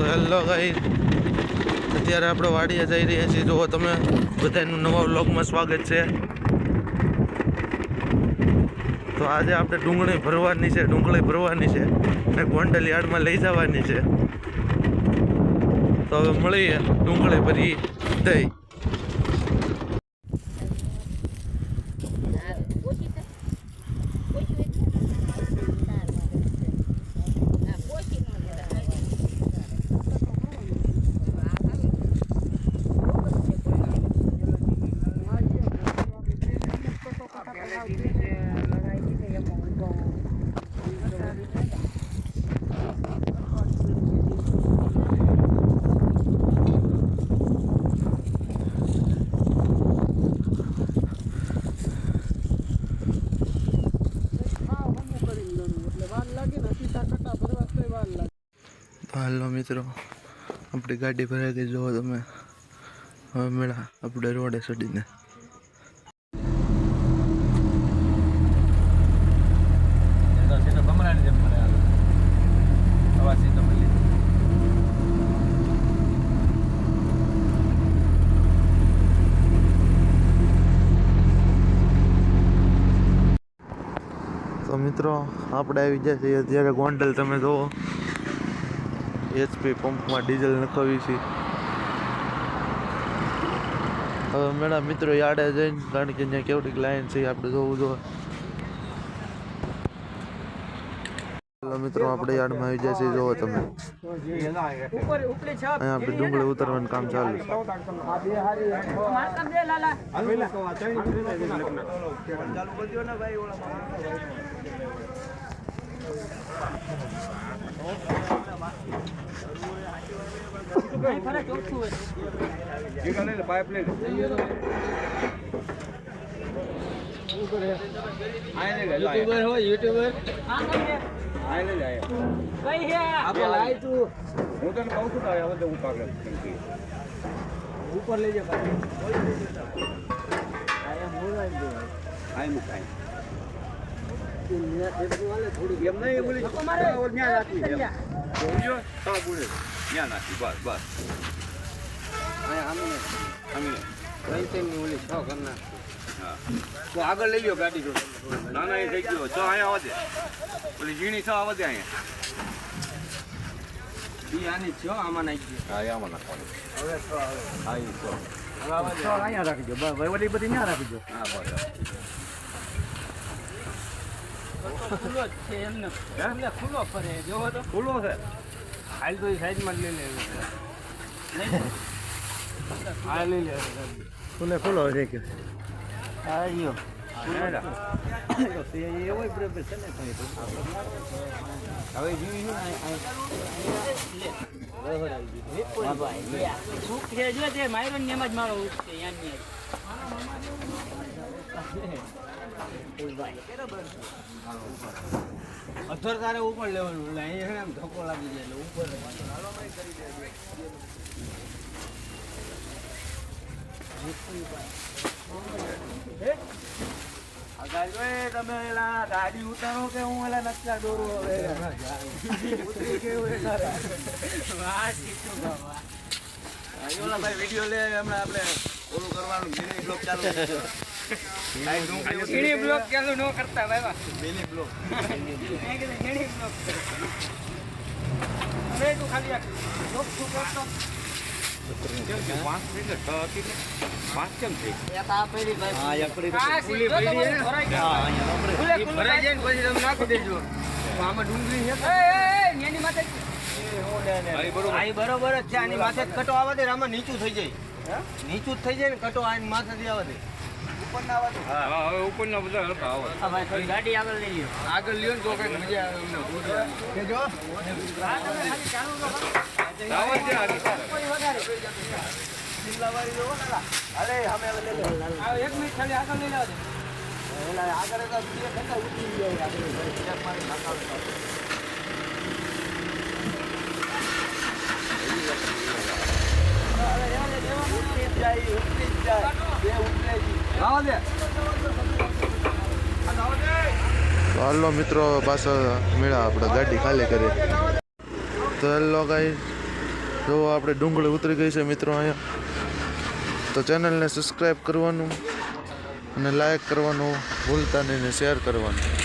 તો હેલો ગાઈ અત્યારે આપણે વાડીએ જઈ રહ્યા છીએ. જો તમે, બધાનું નવા વ્લોગમાં સ્વાગત છે. તો આજે આપણે ડુંગળી ભરવાની છે, ડુંગળી ભરવાની છે અને ગોંડલ યાર્ડમાં લઈ જવાની છે. તો હવે મળીએ ડુંગળી ભરી દઈ. હાલો મિત્રો આપણી ગાડી ભરાઈ ગઈ જુઓ તમે. હવે મેળા આપણે રોડે ચડીને તો મિત્રો આપણે આવી જાય છીએ. અત્યારે ગોંડલ તમે જુઓ. એચપી પંપમાં ડીઝલ નખાવી છે. હવે મેળા મિત્રો યાર્ડે જઈને કારણ કે ત્યાં કેવડીક લાઈન છે આપણે જોવું જોઈએ ચાલો મિત્રો આપણે યાર્ડમાં આવી જાય છે જોવો તમે. અહીંયા આપણે ડુંગળી ઉતારવાનું કામ ચાલુ છે. યુટ્યુબર હોય યુટ્યુબર આપણે લાઈ તું હું તને કહું છું તારે હવે હું કાગળ ઉપર લઈ જા આઈ મુકાય થોડું એમ ત્યાં નાખી નાખી બસ બસ ઓલી છ કરના હા તો આગળ લઈ લો ગાડી જો ના ના એ થઈ ગયો છો અહીંયા આવજે ઓલી ઝીણી છ આવજે અહીંયા ઈ આની છો આમાં નાખી દે હા આમાં નાખવાનું હવે છ આવે હા એ છો હવે દે. અહીંયા રાખીજો બધી ત્યાં રાખી દો હા બસ ખુલ્લો જ છે એમને. ખુલ્લો ફરે જોવો તો ખુલ્લો છે હાલ તો સાઈડમાં જ લઈ લે હા લઈ લે ખુલ્લે ખુલ્લો છે કે. હા અધર તારે ઉપર લેવાનું અહીંયા એમ ધક્કો લાગી જાય ઉપર તમે એલા ગાડી ઉતારો કે હું એલા નકશા દોરું હવે? ઉતરી કેવું એ તારે ઓલા ભાઈ વીડિયો લે હમણાં આપણે ઓલું કરવાનું મિની બ્લોક ચાલુ બ્લોક ચાલુ ન કરતા ભાઈ મિની બ્લોક મેં કીધું બ્લોક હવે તું ખાલી આ બ્લોક શું કરતો? બરોબર. જ છે આની માથે કટો આવે આમાં નીચું થઈ જાય. નીચું જ થઈ જાય ને કટો આની માથે આવે છે હા હા, હવે ઉપરના બધા હલકા આવે. થોડી ગાડી આગળ લઈ લ્યો. આગળ લ્યો ને તો કંઈક મજા આવે અમને રાવણ છે આગળ. આ એક મિનિટ ખાલી આગળ લઈ લેવા દે. રાવા જાય તો હાલો મિત્રો, પાછો મેળા આપણે ગાડી ખાલી કરી. તો હેલો ગાઈ જો આપણે ડુંગળી ઉતરી ગઈ છે મિત્રો અહીંયા. તો ચેનલને સબસ્ક્રાઈબ કરવાનું અને લાઈક કરવાનું ભૂલતા નહીં ને શેર કરવાનું.